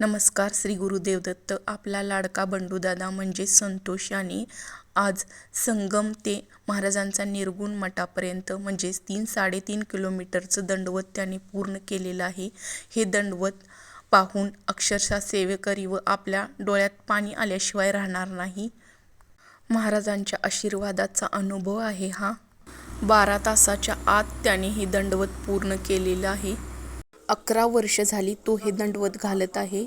नमस्कार श्री गुरुदेव दत्त आपला लाडका बंडूदादा म्हणजे संतोष यांनी आज संगम ते महाराजांचा निर्गुण मठापर्यंत म्हणजेच तीन साडेतीन किलोमीटरचं दंडवत त्याने पूर्ण केलेलं आहे. हे दंडवत पाहून अक्षरशः सेवेकरी व आपल्या डोळ्यात पाणी आल्याशिवाय राहणार नाही. महाराजांच्या आशीर्वादाचा अनुभव आहे हा. बारा तासाच्या आत त्याने हे दंडवत पूर्ण केलेलं आहे. अकरा वर्ष झाली तो हे दंडवत घालत आहे.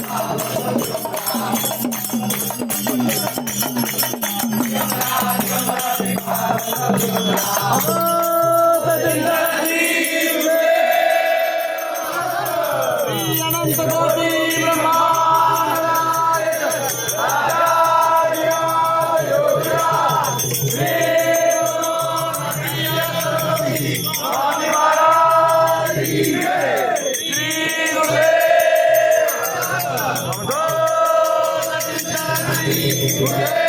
Oh, Ué!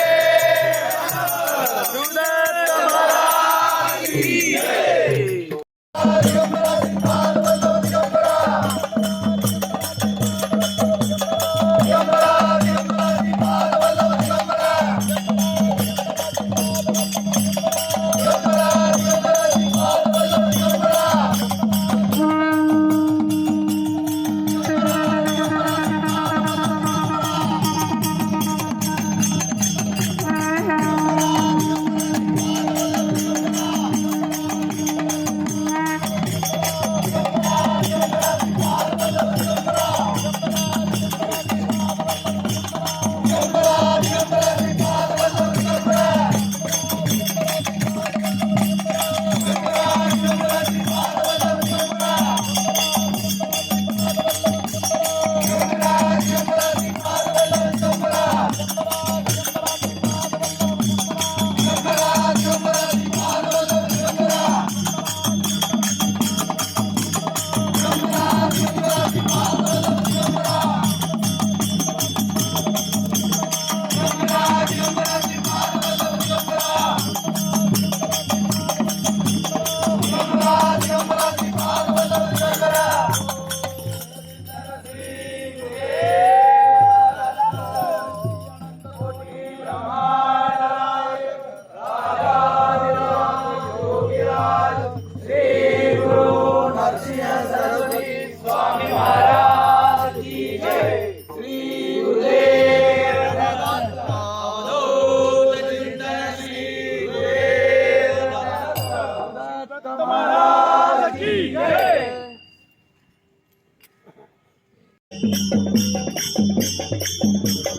स्वामी महाराज की जय श्री गुरुदेव महाराज की जय Thank you.